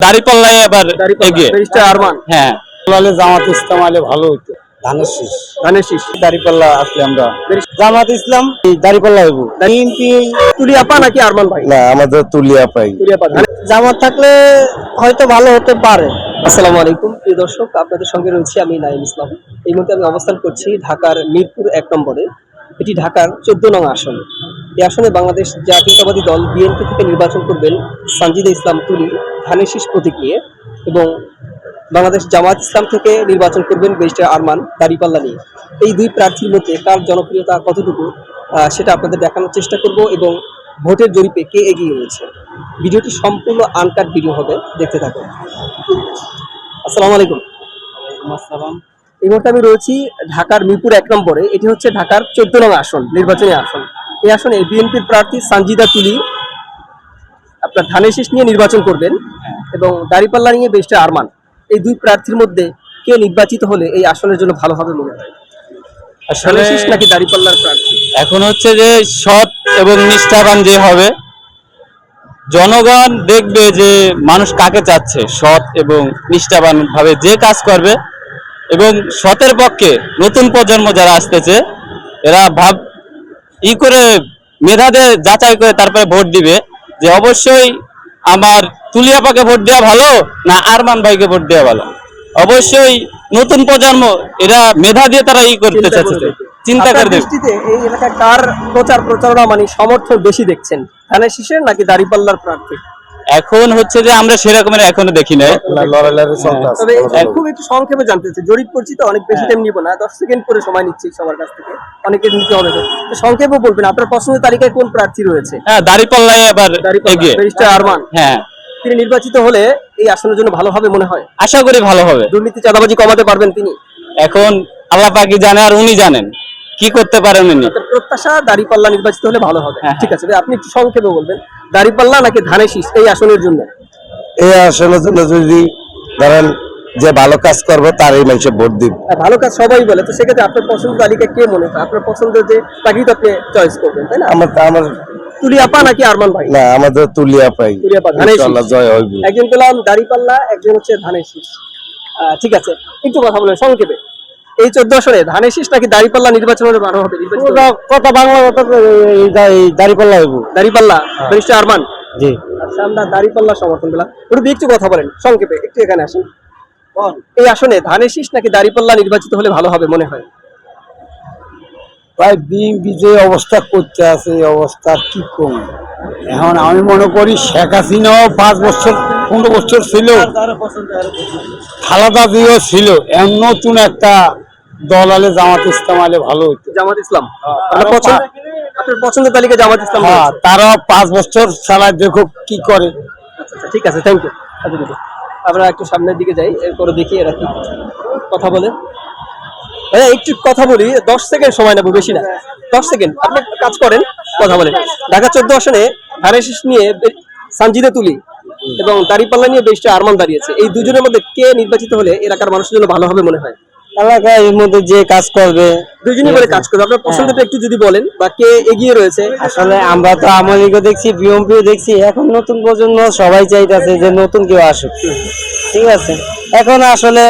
দাঁড়িপাল্লায় এবার এগিয়ে। আরমান। হ্যাঁ। জামাত ইসলাম আলে ভালো হইতো। ধানের শীষ। ধানের শীষ। দাড়িপাল্লা আসলে আমরা জামাত ইসলাম দাড়িপাল্লা হইব। বিএনপি তুলিয়াপা নাকি আরমান ভাই? না আমাদের তুলিয়া পাই তুলিয়াপা জামাত থাকলে হয়তো ভালো হতে পারে। আসসালামু আলাইকুম প্রিয় দর্শক আপনাদের সঙ্গে রয়েছি আমি নাইম ইসলাম। এই মুহূর্তে আমি অবস্থান করছি ঢাকার মিরপুর এক নম্বরে। এটি ঢাকার চোদ্দ নং আসন। এই আসনে বাংলাদেশ জাতীয়তাবাদী দল বিএনপি থেকে নির্বাচন করবেন সানজিদা ইসলাম তুলি। ধানের শীষ প্রতীক নিয়ে এবং বাংলাদেশ জামাত ইসলাম থেকে নির্বাচন করবেন ব্যারিস্টার আরমান দাড়িপাল্লা নিয়ে এই দুই প্রার্থীর মধ্যে কার জনপ্রিয়তা কতটুকু সেটা আপনাদের দেখানোর চেষ্টা করব এবং ভোটের জরিপে কে এগিয়ে রয়েছে। ভিডিওটি সম্পূর্ণ আনকাট ভিডিও হবে, দেখতে থাকুন। আসসালামু আলাইকুম। এই মুহূর্তে আমি রয়েছি ঢাকার মিরপুর এক নম্বরে। এটি হচ্ছে ঢাকার চোদ্দ নং আসন নির্বাচনী আসন। এই আসনে বিএনপির প্রার্থী সানজিদা তুলি আপনার ধানের শীষ নিয়ে নির্বাচন করবেন এবং দাঁড়িপাল্লা নিয়ে বেশটা আরমান। এই দুই প্রার্থীর মধ্যে কে নির্বাচিত হলে এই আসনের জন্য ভালো হবে মনে হয়? আসলে শীষ নাকি দাড়িপাল্লার প্রার্থী? এখন হচ্ছে যে সৎ এবং নিষ্ঠাবান যে হবে জনগণ দেখবে যে মানুষ কাকে চাচ্ছে সৎ এবং নিষ্ঠাবান ভাবে যে কাজ করবে এবং সতের পক্ষে নতুন প্রজন্ম যারা আসতেছে এরা ভাব ই করে মেধাতে যাচাই করে তারপরে ভোট দিবে যে অবশ্যই আমার তুলিয়াপাকে ভোট দেওয়া ভালো না আরমান ভাইকে ভোট দেওয়া ভালো। অবশ্যই নতুন প্রজন্ম এরা মেধা দিয়ে তারা ই করতে চাচ্ছে। চিন্তা করে দৃষ্টিতে এই এলাকায় কার প্রচার প্রচারণা মানে সমর্থন বেশি দেখছেন? ধানের শীষের নাকি দাড়িপাল্লার প্রার্থী? এখন হচ্ছে যে আমরা সেরকমের এখনও দেখি না খুব একটু সংক্ষেপে জানতে চাই জরিপ করছি তো অনেক বেশি টাইম নিব না দশ সেকেন্ড করে সময় নিচ্ছি সবার কাছ থেকে অনেকের নিতে হবে তো। সংক্ষেপে বলবেন আপনার পছন্দের তালিকায় কোন প্রার্থী রয়েছে? হ্যাঁ দাড়িপাল্লায় এবার এগিয়ে। ব্যারিস্টার আরমান। হ্যাঁ। তিনি নির্বাচিত হলে এই আসনের জন্য ভালো হবে মনে হয়? আশা করি ভালো হবে। দুর্নীতি চাঁদাবাজি কমাতে পারবেন তিনি? এখন আল্লাহ পাকি জানে আর উনি জানেন। কি করতে পারেন উনি? প্রত্যাশা দাড়িপাল্লা নির্বাচিত হলে ভালো হবে। হ্যাঁ, ঠিক আছে আপনি একটু সংক্ষেপে বলবেন দাড়িপাল্লা নাকি ধানের শীষ এই আসনের জন্য? এই আসনের জন্য যদি ধরেন যে ভালো কাজ করবে তারই মানুষে ভোট দিব। হ্যাঁ, ভালো কাজ সবাই বলে তো সেক্ষেত্রে আপনার পছন্দ তালিকা কে মনে হয় আপনার পছন্দের যে তাকেই তো আপনি চয়েস করবেন তাই না? আমার আমার তুলিয়াপা নাকি আরমান ভাই? না আমাদের তুলিয়া পাই তুলিয়াপা, ধানের জয় হইব। একজন পেলাম দাড়িপাল্লা একজন হচ্ছে ধানের শীষ। আহ, ঠিক আছে একটু কথা বলেন সংক্ষেপে। এই চোদ্দ আসনে ধানের শীষ নাকি দাড়িপাল্লা নির্বাচন হলে ভালো হবে? কথা বাংলা কথা দাড়িপাল্লা হইব। দাড়িপাল্লা ব্যারিস্টার আরমান? জি। আচ্ছা আমরা দাড়িপাল্লা সমর্থন পেলাম। ওটা দিয়ে একটু কথা বলেন সংক্ষেপে একটু এখানে আসেন। এই আসনে ধানের শীষ নাকি দাড়িপাল্লা নির্বাচিত হলে ভালো হবে মনে হয়? ভাই বিএনপি যে অবস্থা করতে আছে এই অবস্থা কি কম এখন আমি মনে করি শেখ হাসিনাও পাঁচ বছর পনেরো বছর ছিল। খালাদা দিয়েও ছিল। এমন নতুন একটা দল আলে জামাত ইসলাম আলে ভালো হতো জামাত ইসলাম? হ্যাঁ, আপনার পছন্দ আপনার পছন্দের তালিকা জামাত ইসলাম হ্যাঁ তারা পাঁচ বছর চালায় দেখো কি করে। আচ্ছা আচ্ছা, ঠিক আছে থ্যাংক ইউ আমরা একটু সামনের দিকে যাই এরপরে দেখি এরা কি কথা বলে। ভাইয়া একটু কথা বলি দশ সেকেন্ড সময় নেব বেশি না। দশ সেকেন্ড আপনি কাজ করেন কথা বলেন। ঢাকা চোদ্দ আসনে ধানের শীষ নিয়ে সানজিদা তুলি এবং দাড়িপাল্লা নিয়ে বেশটা আরমান দাঁড়িয়েছে। এই দুজনের মধ্যে কে নির্বাচিত হলে এলাকার মানুষের জন্য ভালো হবে মনে হয়? এলাকায় এর মধ্যে যে কাজ করবে দুজনই বলে কাজ করবে। আপনার পছন্দটা একটু যদি বলেন বা কে এগিয়ে রয়েছে? আসলে আমরা তো আমলিগও দেখছি বিএমপিও দেখছি এখন নতুন প্রজন্ম সবাই চাইতেছে যে নতুন কেউ আসুক। ঠিক আছে? এখন আসলে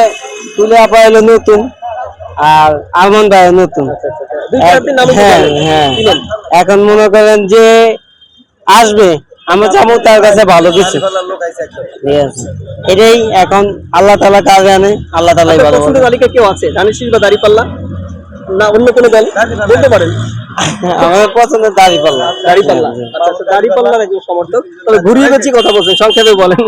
তুলে আপা এলো নতুন আর আলমন ভাই নতুন। প্রার্থীর নাম একটু হ্যাঁ। হ্যাঁ এখন মনে করেন যে আসবে আমরা যাব তার কাছে ভালো কিছু। ঠিক আছে এটাই এখন আল্লাহ তালা কাজ জানে আল্লাহ তালাই ভালো তালিকা কেউ আছে? বা দাড়িপাল্লা না অন্য কোনো দল বলতে পারেন। আমার পছন্দের দাড়ি পাল্লা। দাড়িপাল্লা আচ্ছা আচ্ছা দাড়িপাল্লার একজন সমর্থক। তবে ঘুরিয়ে বেশি কথা বলছেন সংক্ষেপে বলেন।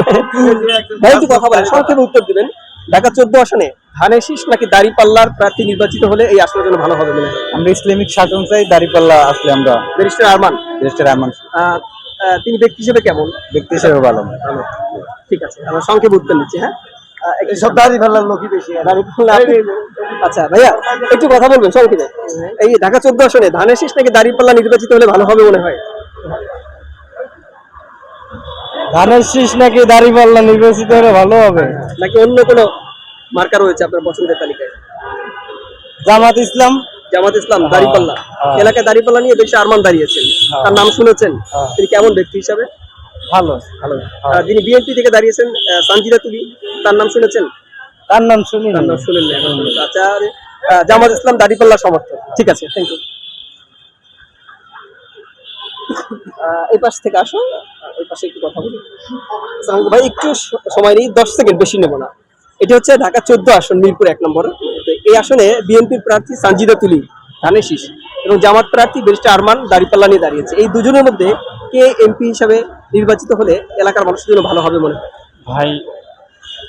ভাই একটু কথা বলেন সংক্ষেপে উত্তর দিবেন। ঢাকা চোদ্দ আসনে ধানের শীষ নাকি দাড়িপাল্লার প্রার্থী নির্বাচিত হলে এই আসনের জন্য ভালো হবে মনে আমরা ইসলামিক শাসন চাই দাড়িপাল্লা আসলে আমরা ব্যারিস্টার আরমান। তিনি ব্যক্তি হিসেবে কেমন? ব্যক্তি হিসেবে ভালো। ঠিক আছে আমরা সংক্ষেপে উত্তর নিচ্ছি হ্যাঁ? লোকই বেশি আচ্ছা ভাইয়া একটু কথা বলবেন সংক্ষেপে। এই ঢাকা চোদ্দ আসনে ধানের শীষ নাকি দাড়িপাল্লা নির্বাচিত হলে ভালো হবে মনে হয়? ধানের শীষ নাকি দাড়িপাল্লা নির্বাচিত হলে ভালো হবে? নাকি অন্য কোনো মার্কা রয়েছে আপনার পছন্দের তালিকায়? জামাত ইসলাম। জামাত ইসলাম দাড়িপাল্লা। হ্যাঁ। এলাকায় দাড়িপাল্লা নিয়ে বেশি আরমান দাঁড়িয়েছেন। তার নাম শুনেছেন? হ্যাঁ। তিনি কেমন ব্যক্তি হিসাবে? ভালো ভালো। যিনি বিএনপি থেকে দাঁড়িয়েছেন সানজিদা তুলি তার নাম শুনেছেন? তার নাম শুনি তার নাম শুনেন। আচ্ছা জামাত ইসলাম দাড়িপাল্লা সমর্থক। ঠিক আছে থ্যাংক ইউ এই পাশ থেকে আসো এই পাশে একটু কথা বলি। ভাই একটু সময় নেই দশ সেকেন্ড বেশি নেব না। এটি হচ্ছে ঢাকা চোদ্দ আসন মিরপুর এক নম্বর। এই আসনে বিএনপির প্রার্থী সানজিদা তুলি ধানের শীষ এবং জামাত প্রার্থী ব্যারিস্টার আরমান দাড়িপাল্লা নিয়ে দাঁড়িয়েছে। এই দুজনের মধ্যে কে এমপি হিসাবে নির্বাচিত হলে এলাকার মানুষের জন্য ভালো হবে মনে হয়? ভাই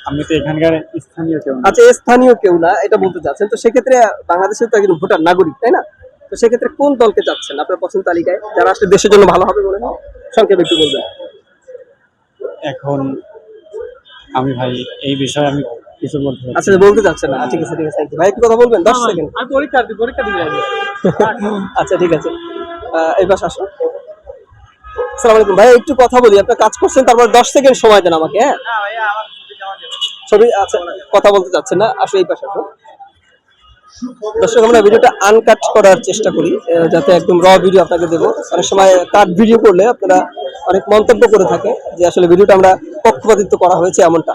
আমি তো এখানকার স্থানীয় কেউ আচ্ছা স্থানীয় কেউ না এটা বলতে চাচ্ছেন। তো সেক্ষেত্রে বাংলাদেশের তো একজন ভোটার নাগরিক তাই না? তো সেক্ষেত্রে কোন দলকে চাচ্ছেন আপনার পছন্দ তালিকায় যারা আসলে দেশের জন্য ভালো হবে মনে হয়? সংক্ষেপে একটু বলবেন। এখন আমি ভাই এই বিষয়ে আমি কিছু বলতে পারছি না। আচ্ছা বলতে চাচ্ছেন না। ঠিক আছে ঠিক আছে ভাই একটু কথা বলবেন দশ সেকেন্ড। আমি পরীক্ষা দিই পরীক্ষা দিই আচ্ছা ঠিক আছে। পাশ আসো। আসসালামু আলাইকুম। ভাই একটু কথা বলি। আপনার কাজ করছেন তারপর দশ সেকেন্ড সময় দেন আমাকে হ্যাঁ? ছবি আচ্ছা কথা বলতে চাচ্ছেন না। আসো এই পাশে আসো। দর্শক আমরা ভিডিওটা আনকাট করার চেষ্টা করি যাতে একদম র ভিডিও আপনাকে দেবো। অনেক সময় কাট ভিডিও করলে আপনারা অনেক মন্তব্য করে থাকে যে আসলে ভিডিওটা আমরা পক্ষপাতিত্ব করা হয়েছে এমনটা।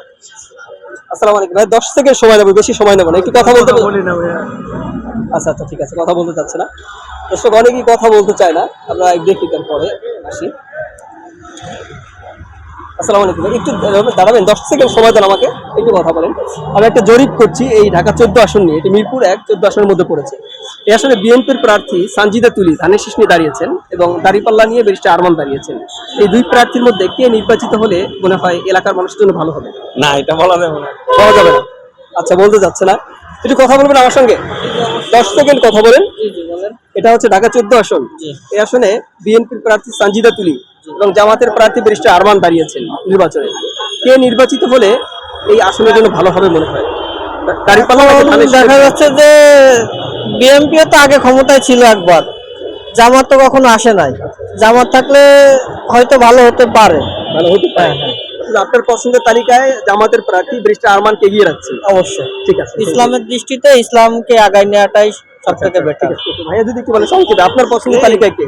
আসসালামু আলাইকুম। ভাই দশ সেকেন্ড সময় নেব বেশি সময় নেব না। একটু কথা বলতে বলি না আচ্ছা আচ্ছা ঠিক আছে কথা বলতে চাচ্ছে না। দর্শক অনেকেই কথা বলতে চায় না। আমরা এক পরে আসি। আসসালামু আলাইকুম। একটু দাঁড়াবেন দশ সেকেন্ড সময় দেন আমাকে। একটু কথা বলেন। আমি একটা জরিপ করছি এই ঢাকা চোদ্দ আসন নিয়ে। এটি মিরপুর এক চোদ্দ আসনের মধ্যে পড়েছে। এই আসলে বিএনপির প্রার্থী সানজিদা তুলি ধানের শীষ নিয়ে দাঁড়িয়েছেন এবং দাঁড়িপাল্লা নিয়ে ব্যারিস্টার আরমান দাঁড়িয়েছেন। এই দুই প্রার্থীর মধ্যে কে নির্বাচিত হলে মনে হয় এলাকার মানুষের জন্য ভালো হবে? না এটা বলা যাবে না। পাওয়া যাবে না। আচ্ছা বলতে যাচ্ছে না। একটু কথা বলবেন আমার সঙ্গে? দশ সেকেন্ড কথা বলেন। এটা হচ্ছে ঢাকা চোদ্দ আসন। এই আসনে বিএনপির প্রার্থী সানজিদা তুলি। এবং জামাতের প্রার্থী ব্যারিস্টার আরমান দাঁড়িয়েছেন নির্বাচনে। কে নির্বাচিত হলে এই আসনের জন্য ভালো হবে মনে হয়? দেখা যাচ্ছে যে বিএনপিও তো আগে ক্ষমতায় ছিল একবার। জামাত তো কখনো আসে নাই। জামাত থাকলে হয়তো ভালো হতে পারে। ভালো হতে পারে। আপনার পছন্দের তালিকায় জামাতের প্রার্থী ব্যারিস্টার আরমানকে এগিয়ে রাখছে। অবশ্যই। ঠিক আছে। ইসলামের দৃষ্টিতে ইসলামকে আগায় নেওয়াটাই সব থেকে বেটার আছে, ঠিক আছে। ভাইয়া যদি একটু বলে সংক্ষেপে আপনার পছন্দের তালিকায় কে?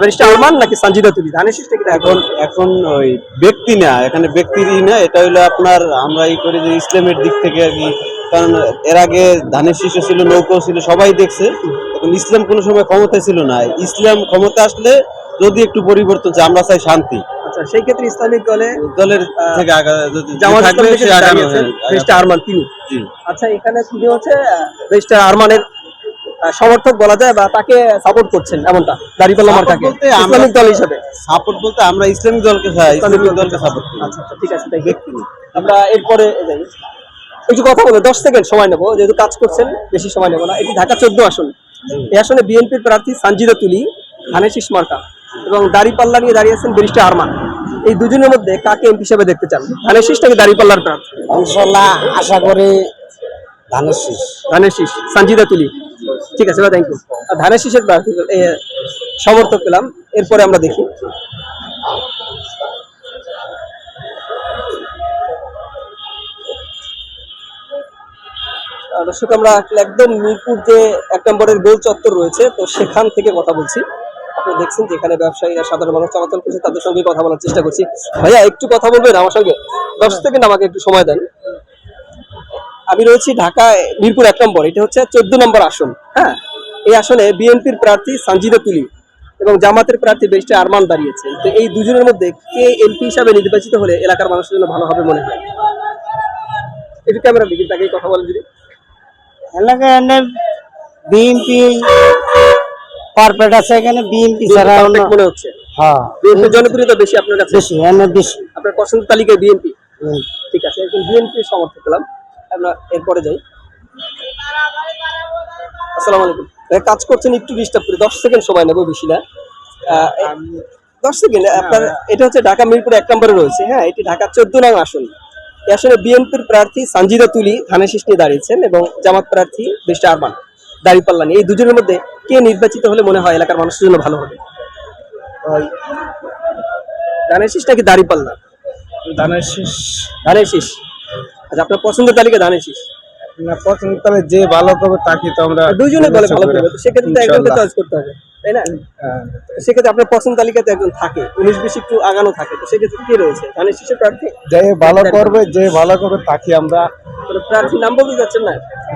ব্যারিস্টার আরমান নাকি সানজিদা তুলি? ধানের শীষটা কি এখন এখন ওই ব্যক্তি না এখানে ব্যক্তিরই না এটা হলো আপনার আমরা করি যে ইসলামের দিক থেকে আর কি। কারণ এর আগে ধানের শীর্ষ ছিল নৌকো ছিল সবাই দেখছে। এখন ইসলাম কোনো সময় ক্ষমতায় ছিল না। ইসলাম ক্ষমতা আসলে যদি একটু পরিবর্তন চাই আমরা চাই শান্তি। আচ্ছা সেই ক্ষেত্রে ইসলামিক দলে দলের থেকে আগা জামাত হ্যাঁ, আরমান তিনি। আচ্ছা এখানে তিনি হচ্ছে আরমানের সমর্থক বলা যায় বা তাকে সাপোর্ট করছেন এমনটা দাঁড়িপাল্লা মার্কাকে ইসলামিক দল হিসেবে। সাপোর্ট বলতে আমরা ইসলামিক দলকে ইসলামিক দলকে সাপোর্ট করি। আচ্ছা আচ্ছা ঠিক আছে তাই ব্যক্তি আমরা এরপরে যাই। একটু কথা বলে দশ সেকেন্ড সময় নেব যেহেতু কাজ করছেন বেশি সময় নেব না। এটি ঢাকা চোদ্দ আসন। এই আসনে বিএনপির প্রার্থী সানজিদা তুলি ধানের শীষ মার্কা এবং দাড়িপাল্লা নিয়ে দাঁড়িয়েছেন ব্যারিস্টার আরমান। এই দুজনের মধ্যে কাকে এমপি হিসেবে দেখতে চান? ধানের শীষ নাকি দাড়িপাল্লার প্রার্থী? ইনশাল্লাহ আশা করি ধানের শীষ ধানের শীষ সানজিদা তুলি। ঠিক আছে থ্যাংক ইউ আর ধানের শীষের সমর্থক পেলাম। এরপরে আমরা দেখি। দর্শক, আমরা একদম মিরপুর যে এক নম্বরের গোল চত্বর রয়েছে, তো সেখান থেকে কথা বলছি। আপনি দেখছেন যে এখানে ব্যবসায়ীরা, সাধারণ মানুষ চলাচল করছে, তাদের সঙ্গে কথা বলার চেষ্টা করছি। ভাইয়া, একটু কথা বলবেন আমার সঙ্গে? দশ সেকেন্ড আমাকে একটু সময় দেন। আমি রয়েছি ঢাকায় মিরপুর এক নম্বর। এটা হচ্ছে চোদ্দ নম্বর আসন হ্যাঁ? এই আসনে বিএনপির প্রার্থী সানজিদা তুলি এবং জামাতের প্রার্থী বেশটা আরমান দাঁড়িয়েছে। তো এই দুজনের মধ্যে কে এমপি হিসাবে নির্বাচিত হলে এলাকার মানুষের জন্য ভালো হবে মনে হয়? একটু ক্যামেরা দিকে তাকে কথা বলেন যদি। এলাকায় বিএনপি পারফেক্ট আছে এখানে বিএনপি ছাড়া মনে হচ্ছে? হ্যাঁ। জনপ্রিয়তা বেশি আপনার কাছে? বেশি বেশি। আপনার পছন্দের তালিকায় বিএনপি। ঠিক আছে একজন বিএনপি সমর্থক পেলাম। আমরা এরপরে যাই। আসসালামু আলাইকুম। কাজ করছেন একটু ডিস্টার্ব করে। দশ সেকেন্ড সময় নেব বেশি না। দশ সেকেন্ড আপনার এটা হচ্ছে ঢাকা মিরপুর এক নম্বরে রয়েছে। হ্যাঁ এটি ঢাকা চোদ্দ নং আসন। এই আসলে বিএনপির প্রার্থী সানজিদা তুলি ধানের শীষ নিয়ে দাঁড়িয়েছেন এবং জামাত প্রার্থী বেশটা আরমান দাঁড়িপাল্লা নিয়ে। এই দুজনের মধ্যে কে নির্বাচিত হলে মনে হয় এলাকার মানুষের জন্য ভালো হবে? ধানের শীষ নাকি দাঁড়িপাল্লা? ধানের শীষ। ধানের শীষ। আচ্ছা আপনার পছন্দের তালিকা ধানের শীষ না পছন্দ তবে যে ভালো করবে তাকে তো আমরা দুইজনে বলে ভালো করবে তো সেক্ষেত্রে তো একজনকে চয়েস করতে হবে তাই না? সেক্ষেত্রে আপনার পছন্দ তালিকাতে একজন থাকে উনিশ বিশ একটু আগানো থাকে তো সেক্ষেত্রে কে রয়েছে? ধানের শীষের প্রার্থী? যে ভালো করবে যে ভালো করবে তাকে আমরা কোনো প্রার্থী নাম বলতে যাচ্ছেন না?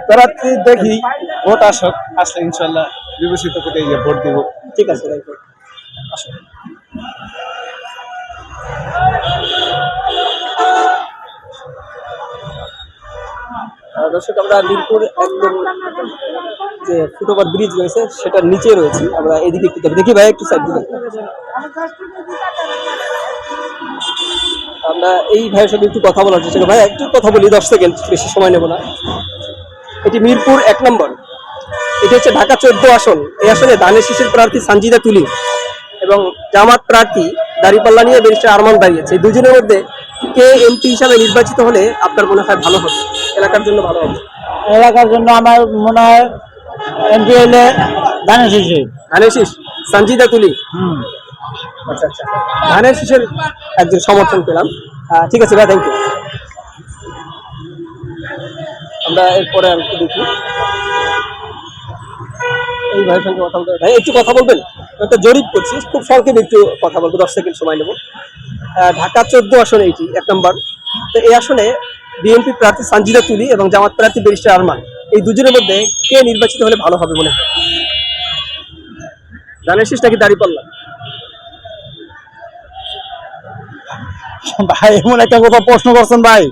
প্রার্থী দেখি ভোট আসক আসলে ইনশাল্লাহ বিবেচিত করে এই ভোট দিব। ঠিক আছে. আসুন। দর্শক, আমরা মিরপুর একদম যে ফুটওভার ব্রিজ রয়েছে, সেটার নিচে রয়েছি। আমরা এদিকে একটু দেখি। ভাই, একটু সাইড আমরা এই ভাইয়ের সাথে একটু কথা বলার চেষ্টা ভাই, একটু কথা বলি, দশ সেকেন্ড, বেশি সময় নেব না। এটি মিরপুর এক নম্বর। এটি হচ্ছে ঢাকা চোদ্দ আসন। এই আসনে ধানের শীষের প্রার্থী সানজিদা তুলি এবং জামাত প্রার্থী দাঁড়িপাল্লা নিয়ে ব্যারিস্টার আরমান দাঁড়িয়েছে। এই দুজনের মধ্যে কে এমপি হিসাবে নির্বাচিত হলে আপনার মনে হয় ভালো হবে? এলাকার জন্য ভালো হবে? এলাকার জন্য আমার মনে হয় এমপি হলে ধানের শিশু ধানের শীষ? সঞ্জিদা তুলি? হুম। আচ্ছা আচ্ছা। ধানের শীষের একজন সমর্থন পেলাম। ঠিক আছে ভাই থ্যাংক ইউ আমরা এরপরে আর একটু দেখি। এই ভাইয়ের সঙ্গে কথা বলতে ভাই একটু কথা বলবেন? একটা জরিপ করছি। খুব সংক্ষেপে একটু কথা বলব দশ সেকেন্ড সময় নেব। ঢাকা চোদ্দ আসন এইটি, এক নম্বর। তো এই আসনে বিএনপি প্রার্থী সানজিদা তুলি এবং জামাত প্রার্থী ব্যারিস্টার আরমান। এই দুজনের মধ্যে কে নির্বাচিত হলে ভালো হবে মনে হয়? ধানের নাকি দাঁড়িপাল্লা ভাই, এমন একটা কথা প্রশ্ন করছেন ভাই।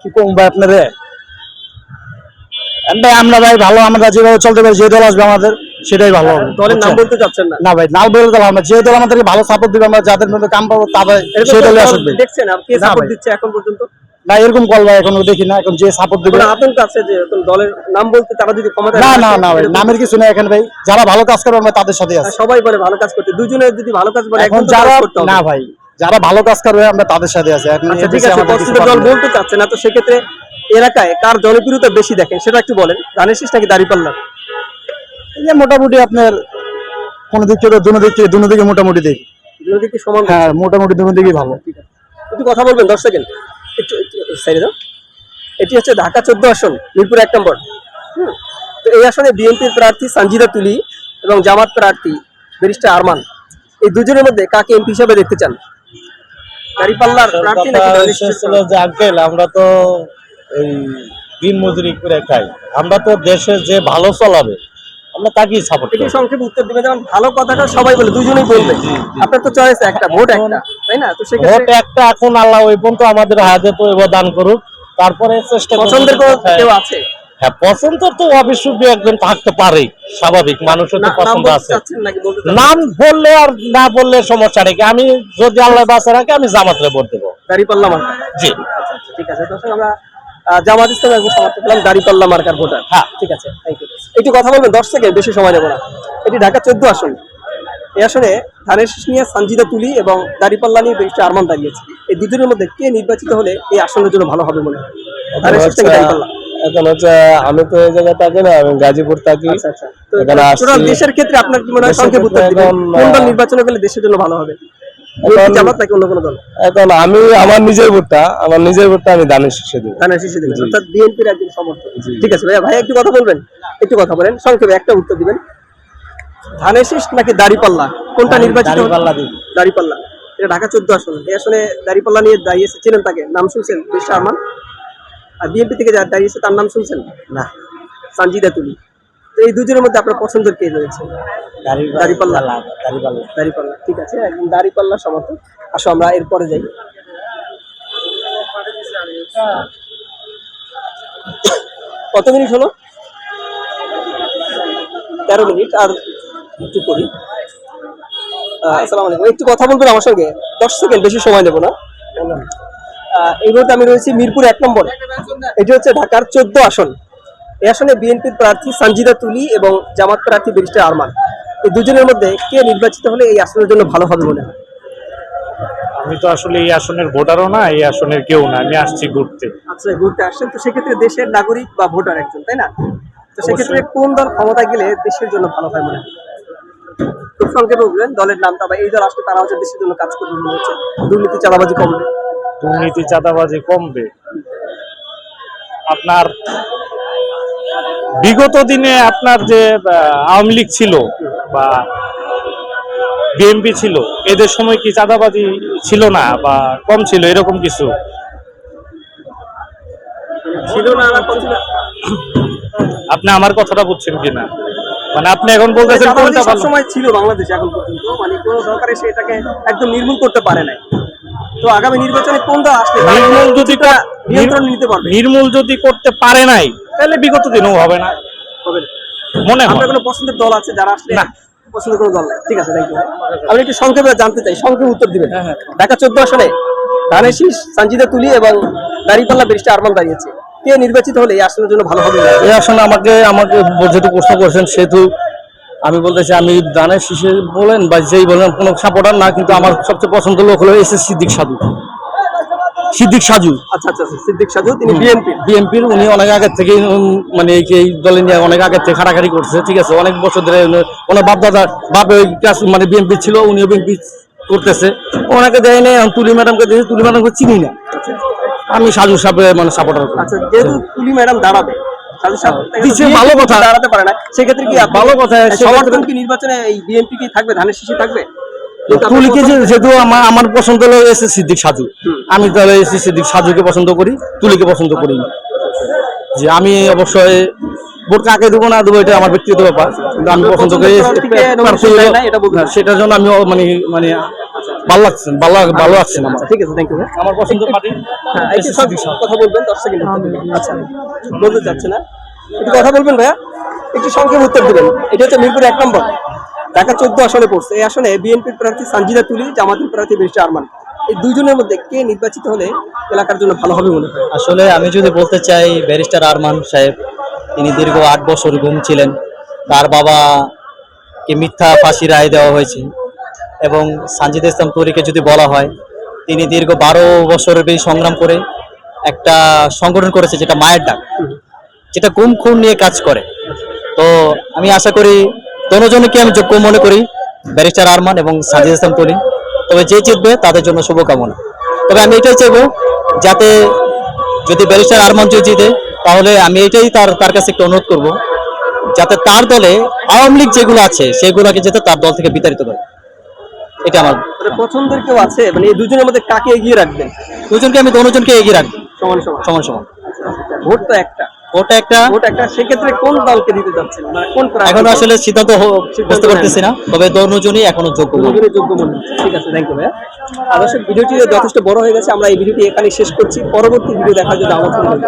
কি কম ভাই আপনারে? ভাই, আমরা ভাই ভালো, আমরা যেভাবে চলতে পারি, যে দল আসবে আমাদের। সেটাই ভালো হবে দলের নাম বলতে চাচ্ছেন না। না ভাই নাম বলে দিলাম আমরা যে দল আমাদেরকে ভালো সাপোর্ট দিবে আমরা যাদের মধ্যে কাম পাবো তাদের সেই দলে আসবে দেখছেন? আর কে সাপোর্ট দিচ্ছে এখন পর্যন্ত? না এরকম কল ভাই এখনও দেখি না এখন যে সাপোর্ট দিবে। আতঙ্ক আছে যে দলের নাম বলতে তারা যদি ক্ষমতা না না না ভাই নামের কিছু এখানে ভাই। যারা ভালো কাজ করবে আমরা তাদের সাথে আছি। সবাই বলে ভালো কাজ করতে। দুজনে যদি ভালো কাজ বলে এখন যারা। না ভাই যারা ভালো কাজ করবে আমরা তাদের সাথে আছি। এখন আচ্ছা ঠিক আছে দল বলতে চাচ্ছে না তো সেক্ষেত্রে এলাকায় কার জনপ্রিয়তা বেশি দেখেন? সেটা একটু বলেন। ধানের শীষ নাকি দাঁড়িপাল্লা যে মোটামুটি আপনার কোন দিক থেকে দুনো দিক থেকে দুনো দিকে মোটামুটি দেখি। দুজনে কি সমান? হ্যাঁ মোটামুটি দুনো দিকেই ভালো। একটু কথা বলবেন দশ সেকেন্ড। একটু সাইডে দাও এটি হচ্ছে ঢাকা চোদ্দ আসন মিরপুর এক নম্বর। তো এই আসনে বিএনপির প্রার্থী সানজিদা তুলি এবং জামাত প্রার্থী ব্যারিস্টার আরমান। এই দুজনের মধ্যে কাকে এমপি হিসাবে দেখতে চান? দাঁড়িপাল্লার প্রার্থী নাকি আঙ্কেল আমরা তো এই দিন মজুরি করে খাই। আমরা তো দেশে যে ভালো চলাবে আমরা তাকেই সাপোর্ট করি সংক্ষেপে উত্তর দিবেন যেমন ভালো কথাটা সবাই বলে দুজনেই বলবে। আপনার তো চয়েস একটা ভোট একটা তাই না? তো ভোট একটা এখন আল্লাহ ওই পর্যন্ত আমাদের হাতে তো এবার দান করুক। তারপরে চেষ্টা পছন্দের কেউ আছে? হ্যাঁ পছন্দ তো অবশ্যই একজন থাকতে পারে স্বাভাবিক মানুষের তো নাম পছন্দ আছে। নাকি? নাম বললে আর না বললে সমস্যা নেই আমি যদি আল্লাহ বাঁচা রাখে আমি জামাতরে ভোট দেবো। দাঁড়িপাল্লা মার্কা। জি। আচ্ছা আচ্ছা ঠিক আছে দর্শক আমরা জামাত ইসলাম একজন সমর্থক পেলাম দাঁড়িপাল্লা মার্কার ভোটার। হ্যাঁ। ঠিক আছে থ্যাংক ইউ একটু কথা বলবেন দশ সেকেন্ড বেশি সময় নেব না। এটি ঢাকা চোদ্দ আসন। এই আসনে ধানের শীষ নিয়ে সানজিদা তুলি এবং দাঁড়িপাল্লা নিয়ে ব্যারিস্টার আরমান দাঁড়িয়েছে। এই দুজনের মধ্যে কে নির্বাচিত হলে এই আসনের জন্য ভালো হবে মনে হয়? ধানের শীষ নাকি দাঁড়িপাল্লা? এখন হচ্ছে আমি তো এই জায়গায় থাকি না আমি গাজীপুর থাকি। আচ্ছা আচ্ছা। এখানে দেশের ক্ষেত্রে আপনার কি মনে হয় সংক্ষেপ উত্তর দিবেন নির্বাচন করলে দেশের জন্য ভালো হবে? এখন- আমি আমার নিজের ভোটটা আমার নিজের ভোটটা আমি দানের শীর্ষে দেবো। ধানের শীষে দেবেন। অর্থাৎ বিএনপির একজন সমর্থক। ঠিক আছে ভাইয়া ভাই একটু কথা বলবেন? একটু কথা বলেন। সংক্ষেপে একটা উত্তর দিবেন। ধানের শীষ নাকি দাড়িপাল্লা? কোনটা নির্বাচিত হবে? দাঁড়িপাল্লা। দাড়িপাল্লা। এটা ঢাকা চোদ্দ আসন। এই আসনে দাড়িপাল্লা নিয়ে দাঁড়িয়েছে চিনেন তাকে? নাম শুনছেন? বেশ আরমান আর বিএনপি থেকে দাঁড়িয়েছে তার নাম শুনছেন? না। সানজিদা তুলি। তো এই দুজনের মধ্যে আপনার পছন্দের কে রয়েছে? দাঁড়িপাল্লা। দাঁড়িপাল্লা। দাড়িপাল্লা। ঠিক আছে একদম দাড়িপাল্লা সমর্থক আসো আমরা এরপরে যাই। কত মিনিট হলো? তেরো মিনিট আর একটু করি। আসসালামু আলাইকুম। একটু কথা বলবেন আমার সঙ্গে? দশ সেকেন্ড বেশি সময় নেব না। এই মুহূর্তে আমি রয়েছি মিরপুর এক নম্বরে। এটি হচ্ছে ঢাকার চোদ্দ আসন। এই আসনে বিএনপির প্রার্থী সঞ্জিদা তুলি এবং জামাত প্রার্থী ব্যারিস্টার আরমান। এই দুজনের মধ্যে কে নির্বাচিত হলে এই আসনের জন্য ভালো হবে মনে হয়? আমি তো আসলে এই আসনের ভোটারও না এই আসনের কেউ না। আমি আসছি ঘুরতে। আচ্ছা ঘুরতে আসছেন। তো সেক্ষেত্রে দেশের নাগরিক বা ভোটার একজন তাই না? তো সেক্ষেত্রে কোন দল ক্ষমতা গেলে দেশের জন্য ভালো হয় মনে হয়? খুব সংক্ষেপে বলবেন দলের নামটা বা এই দল আসলে তারা হচ্ছে দেশের জন্য কাজ করবে মনে হচ্ছে। দুর্নীতি চাঁদাবাজি কমবে। দুর্নীতি চাঁদাবাজি কমবে। আপনার বিগত দিনে আপনার যে আওয়ামী লীগ ছিল বা বিএনপি ছিল এদের সময় কি চাঁদাবাজি ছিল না বা কম ছিল এরকম কিছু? ছিল না আপনি আমার কথাটা বুঝছেন কিনা? মানে আপনি এখন বলতেছেন চাঁদাবাজি কোনটা ভালো? সবসময় ছিল বাংলাদেশে এখন পর্যন্ত। মানে কোনো সরকার এসে এটাকে একদম নির্মূল করতে পারে নাই। তো আগামী নির্বাচনে কোনটা আসলে? নির্মূল যদি নিয়ন্ত্রণ নিতে পারবে। নির্মূল যদি করতে পারে নাই তাহলে বিগত দিনেও হবে না। হবে না। মনে হয়। কোনো পছন্দের দল আছে যারা আসলে না। পছন্দের কোনো দল নাই? ঠিক আছে থ্যাংক ইউ আমি একটু সংক্ষেপে জানতে চাই সংক্ষেপে উত্তর দিবেন। ঢাকা চোদ্দ আসনে ধানের শীষ সঞ্জিদা তুলি এবং দাঁড়িপাল্লা ব্যারিস্টার আরমান দাঁড়িয়েছে। কে নির্বাচিত হলে এই আসনের জন্য ভালো হবে? এই আসলে আমাকে আমাকে যেহেতু প্রশ্ন করেছেন সেহেতু আমি বলতেছি আমি দানের শিশে বলেন বা যেই বলেন কোনো সাপোর্টার না কিন্তু আমার সবচেয়ে পছন্দের লোক হলো এস এস সিদ্দিক সাধু। সিদ্দিক সাজু। আচ্ছা আচ্ছা আচ্ছা, সিদ্দিক সাজু তিনি বিএনপি বিএনপির উনি অনেক আগের থেকে মানে এই দলে নিয়ে অনেক আগের থেকে খাটাখাটি করছে ঠিক আছে? অনেক বছর ধরে ওনার বাপ দাদা বাপ ওই কাজ মানে বিএনপি ছিল উনিও বিএনপি করতেছে। ওনাকে দেয় নাই তুলি ম্যাডামকে দিয়েছি তুলি ম্যাডামকে চিনি না। আমি সাজু সাহেব মানে সাপোর্টার আচ্ছা যেহেতু তুলি ম্যাডাম দাঁড়াবে BNP ভালো কথা। দাঁড়াতে পারে না সেক্ষেত্রে কি ভালো কথা, সমর্থন কি নির্বাচনে এই বিএনপি কি থাকবে ধানের শীষে থাকবে? তুলিকে যেহেতু আমার আমার পছন্দ হলো এস সিদ্দিক সাজু। আমি তাহলে এস সিদ্দিক সাজুকে পছন্দ করি তুলিকে পছন্দ করি না। যে আমি অবশ্যই ভোট কাকে দেবো না দেবো এটা আমার ব্যক্তিগত ব্যাপার। কিন্তু আমি পছন্দ করি সেটার জন্য আমি মানে মানে ভালো লাগছে ভালো ভালো লাগছে আমার। ঠিক আছে থ্যাংক ইউ আমার পছন্দ পার্টি হ্যাঁ কথা বলবেন দশ সেকেন্ড আচ্ছা বলতে যাচ্ছে না। একটু কথা বলবেন ভাইয়া? একটু সংক্ষেপ উত্তর দিবেন। এটা হচ্ছে মিরপুর এক নম্বর। ঢাকা চোদ্দ আসনে পড়ছে। এই আসনে বিএনপির প্রার্থী সানজিদা তুলি, জামাতের প্রার্থী বেশি আরমান। এই দুজনের মধ্যে কে নির্বাচিত হলে এলাকার জন্য ভালো হবে মনে হয়? আসলে আমি যদি বলতে চাই, ব্যারিস্টার আরমান সাহেব, তিনি দীর্ঘ আট বছর গুম ছিলেন। তার বাবাকে মিথ্যা ফাঁসি রায় দেওয়া হয়েছে। এবং সানজিদ ইসলাম তরিকে যদি বলা হয়, তিনি দীর্ঘ বারো বছরের বেশি সংগ্রাম করে একটা সংগঠন করেছে, যেটা মায়ের ডাক, যেটা গুম খুন নিয়ে কাজ করে। তো আমি আশা করি দোনোজনকে আমি যোগ্য মনে করি ব্যারিস্টার আরমান এবং সানজিদ ইসলাম তরি তবে যে জিতবে তাদের জন্য শুভকামনা। তবে আমি এটাই চাইব যাতে যদি ব্যারিস্টার আরমান যদি জিতে তাহলে আমি এটাই তার তার কাছে একটু অনুরোধ করব যাতে তার দলে আওয়ামী লীগ যেগুলো আছে সেগুলোকে যাতে তার দল থেকে বিতাড়িত করে। এটা আমার মানে পছন্দের কেউ আছে? মানে এই দুজনের মধ্যে কাকে এগিয়ে রাখবেন? দুজনকে আমি দোনোজনকে এগিয়ে রাখব। সমান সমান। সমান সমান। ভোট তো একটা। ওটা একটা ওটা একটা সেক্ষেত্রে কোন দলকে দিতে যাচ্ছেন মানে কোন এখন আসলে সিদ্ধান্ত বুঝতে পারতেছি না তবে দোনোজনই এখনও যোগ্য মনে যোগ্য মনে ঠিক আছে থ্যাংক ইউ ভাইয়া। আর আসলে ভিডিওটি যথেষ্ট বড় হয়ে গেছে আমরা এই ভিডিওটি এখানে শেষ করছি। পরবর্তী ভিডিও দেখার জন্য আমন্ত্রণ রইল।